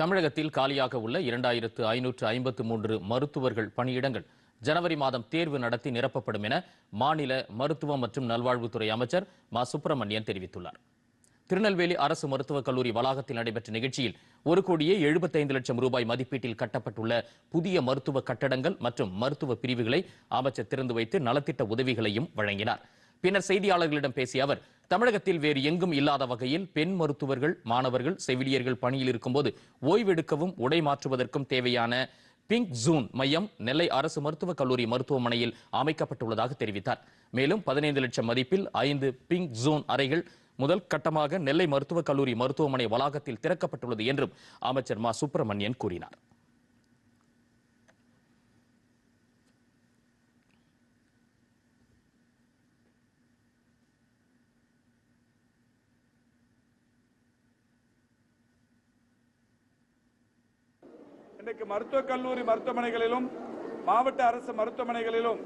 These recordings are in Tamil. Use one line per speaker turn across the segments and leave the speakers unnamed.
தமிழகத்தில் காலியாக உள்ள இரண்டாயிரத்து ஐநூற்று ஐம்பத்து மூன்று மருத்துவர்கள் பணியிடங்கள் ஜனவரி மாதம் தேர்வு நடத்தி நிரப்பப்படும் என மாநில மருத்துவம் மற்றும் நல்வாழ்வுத்துறை அமைச்சர் மா சுப்பிரமணியன் தெரிவித்துள்ளார் திருநெல்வேலி அரசு மருத்துவக் கல்லூரி வளாகத்தில் நடைபெற்ற நிகழ்ச்சியில் ஒரு கோடியே எழுபத்தைந்து லட்சம் ரூபாய் மதிப்பீட்டில் கட்டப்பட்டுள்ள புதிய மருத்துவ கட்டடங்கள் மற்றும் மருத்துவ பிரிவுகளை அமைச்சர் திறந்து வைத்து நலத்திட்ட உதவிகளையும் வழங்கினார் பின்னர் செய்தியாளர்களிடம் பேசிய அவர் தமிழகத்தில் வேறு எங்கும் இல்லாத வகையில் பெண் மருத்துவர்கள் மாணவர்கள் செவிலியர்கள் பணியில் இருக்கும்போது ஓய்வெடுக்கவும் உடை மாற்றுவதற்கும் தேவையான பிங்க் ஜூன் மையம் நெல்லை அரசு மருத்துவக் கல்லூரி மருத்துவமனையில் அமைக்கப்பட்டுள்ளதாக தெரிவித்தார் மேலும் பதினைந்து லட்சம் மதிப்பில் ஐந்து பிங்க் ஜூன் அறைகள் முதல் கட்டமாக நெல்லை மருத்துவக் கல்லூரி மருத்துவமனை வளாகத்தில் திறக்கப்பட்டுள்ளது என்றும் அமைச்சர் மா சுப்பிரமணியன் கூறினார்
இன்றைக்கு மருத்துவக் கல்லூரி மருத்துவமனைகளிலும் மாவட்ட அரசு மருத்துவமனைகளிலும்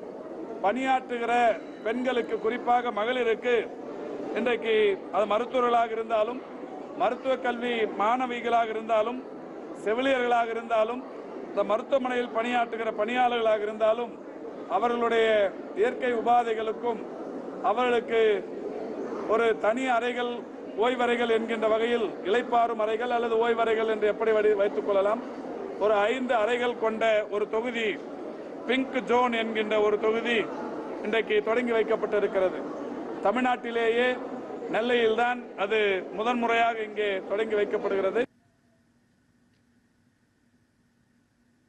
பணியாற்றுகிற பெண்களுக்கு குறிப்பாக மகளிருக்கு இன்றைக்கு அது மருத்துவர்களாக இருந்தாலும் மருத்துவ கல்வி மாணவிகளாக இருந்தாலும் செவிலியர்களாக இருந்தாலும் இந்த மருத்துவமனையில் பணியாற்றுகிற பணியாளர்களாக இருந்தாலும் அவர்களுடைய இயற்கை உபாதைகளுக்கும் அவர்களுக்கு ஒரு தனி அறைகள் ஓய்வறைகள் என்கின்ற வகையில் இலைப்பாறும் அறைகள் அல்லது ஓய்வறைகள் என்று எப்படி வைத்துக் கொள்ளலாம் ஒரு ஐந்து அறைகள் கொண்ட ஒரு தொகுதி பிங்க் ஜோன் என்கின்ற ஒரு தொகுதி இன்றைக்கு தொடங்கி வைக்கப்பட்டிருக்கிறது தமிழ்நாட்டிலேயே நெல்லையில்தான் அது முதன்முறையாக இங்கே தொடங்கி வைக்கப்படுகிறது